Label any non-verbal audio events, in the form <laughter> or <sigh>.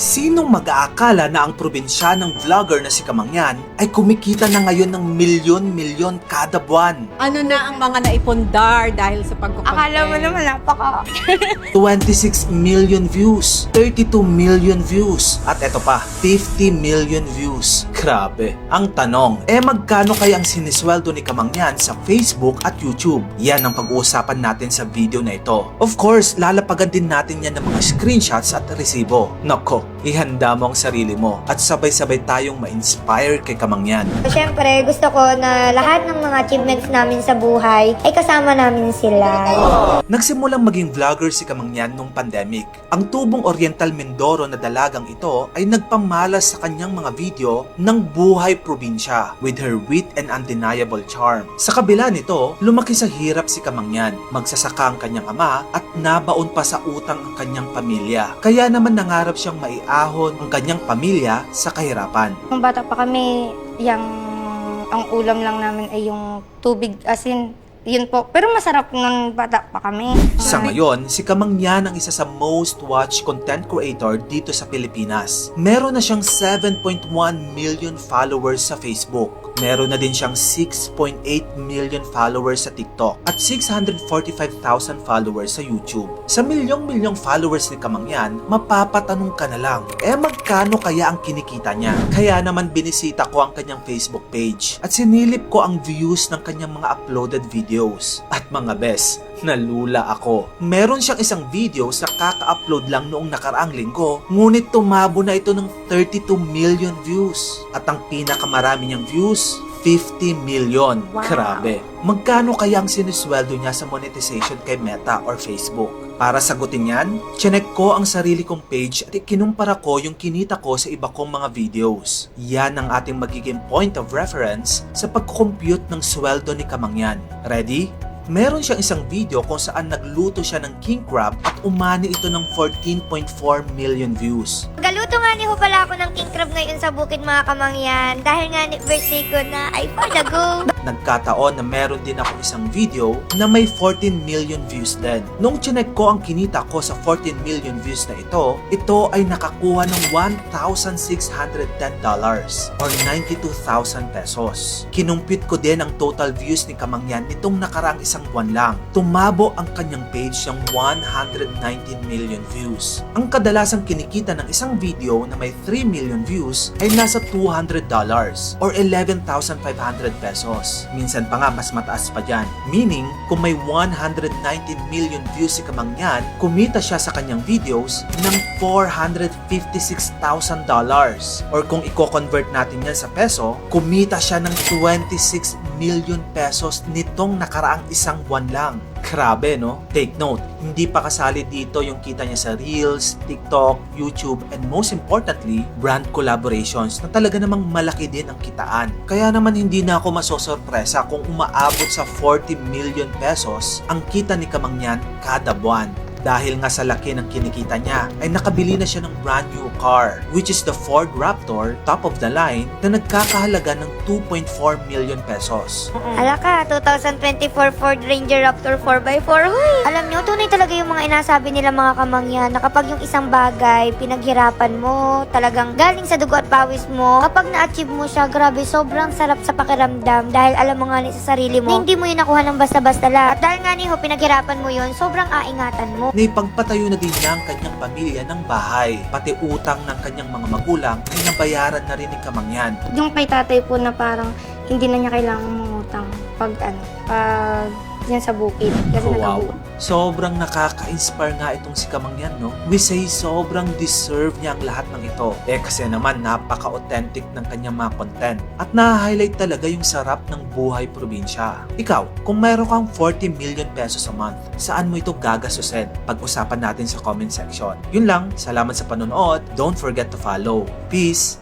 Sinong mag-aakala na ang probinsya ng vlogger na si Kamangyan ay kumikita na ngayon ng milyon-milyon kada buwan? Ano na ang mga naipundar dahil sa pagkukontent? Akala mo naman napaka... <laughs> 26 million views, 32 million views, at eto pa, 50 million views. Grabe. Ang tanong, eh magkano kaya ang sinisweldo ni Kamangyan sa Facebook at YouTube? Yan ang pag-uusapan natin sa video na ito. Of course, lalapagan din natin yan ng mga screenshots at resibo. Nako, ihanda mo ang sarili mo at sabay-sabay tayong ma-inspire kay Kamangyan. Siyempre, gusto ko na lahat ng mga achievements namin sa buhay ay kasama namin sila. Nagsimulang maging vlogger si Kamangyan nung pandemic. Ang tubong Oriental Mindoro na dalagang ito ay nagpamalas sa kanyang mga video ng buhay probinsya with her wit and undeniable charm. Sa kabila nito, lumaki sa hirap si Kamangyan. Magsasaka ang kanyang ama at nabaon pa sa utang ang kanyang pamilya. Kaya naman nangarap siyang maiahon ang kanyang pamilya sa kahirapan. Nung bata pa kami, yung ang ulam lang namin ay yung tubig asin. Yun po. Pero masarap nung bata pa kami. Sa ngayon, si Kamangyan ang isa sa most watched content creator dito sa Pilipinas. Meron na siyang 7.1 million followers sa Facebook. Meron na din siyang 6.8 million followers sa TikTok at 645,000 followers sa YouTube. Sa milyong-milyong followers ni Kamangyan, mapapatanong ka na lang, eh magkano kaya ang kinikita niya? Kaya naman binisita ko ang kanyang Facebook page at sinilip ko ang views ng kanyang mga uploaded videos. At mga best, nalula ako. Meron siyang isang video sa kaka-upload lang noong nakaraang linggo, ngunit tumabo na ito ng 32 million views. At ang pinakamarami niyang views, 50 million. Wow. Grabe. Magkano kaya ang sinisweldo niya sa monetization kay Meta or Facebook? Para sagutin yan, chinek ko ang sarili kong page at ikinumpara ko yung kinita ko sa iba kong mga videos. Yan ang ating magiging point of reference sa pagkukompute ng sweldo ni Kamangyan. Ready? Meron siyang isang video kung saan nagluto siya ng king crab at umani ito ng 14.4 million views. Galuto nga ni ho pala ako ng king crab ngayon sa bukid mga kamangyan. Dahil nga ni birthday ko na ay the go. Nagkataon na meron din ako isang video na may 14 million views din. Nung chinek ko ang kinita ko sa 14 million views na ito, ito ay nakakuha ng $1,610 or 92,000 pesos. Kinumpit ko din ang total views ni Kamangyan nitong nakaraang isang buwan lang. Tumabo ang kanyang page ng 119 million views. Ang kadalasang kinikita ng isang video na may 3 million views ay nasa $200 or 11,500 pesos. Minsan pa nga mas mataas pa dyan. Meaning, kung may 119 million views si Kamangyan, kumita siya sa kanyang videos ng $456,000. Or kung i-convert natin yan sa peso, kumita siya ng 26 million pesos nitong nakaraang isang buwan lang. Grabe, no? Take note, hindi pa kasali dito yung kita niya sa Reels, TikTok, YouTube, and most importantly, brand collaborations na talaga namang malaki din ang kitaan. Kaya naman hindi na ako masosorpresa kung umaabot sa 40 million pesos ang kita ni Kamangyan kada buwan. Dahil nga sa laki ng kinikita niya, ay nakabili na siya ng brand new car, which is the Ford Raptor, top of the line, na nagkakahalaga ng 2.4 million pesos. Hala ka, 2024 Ford Ranger Raptor 4x4. Huy! Alam nyo, tunay talaga yung mga inasabi nila mga kamangyan na kapag yung isang bagay, pinaghirapan mo, talagang galing sa dugo at pawis mo, kapag na-achieve mo siya, grabe, sobrang sarap sa pakiramdam dahil alam mo nga ni sa sarili mo, na hindi mo yun nakuha ng basta-basta lang. At dahil nga ni pinaghirapan mo yun, sobrang aingatan mo. Naipagpatayo na din niya ang kanyang pamilya ng bahay. Pati utang ng kanyang mga magulang ay nabayaran na rin ni Kamangyan. Yung kay tatay po na parang hindi na niya kailangan mangutang pag ano, pag yan sa bukid. Kasi Oh, wow. Sobrang nakaka-inspire nga itong si Kamangyan, no? We say sobrang deserve niya ang lahat ng ito. Eh kasi naman napaka-authentic ng kanyang mga content. At na-highlight talaga yung sarap ng buhay probinsya. Ikaw, kung meron kang 40 million pesos a month, saan mo ito gagastusin? Pag-usapan natin sa comment section. Yun lang, salamat sa panonood. Don't forget to follow. Peace!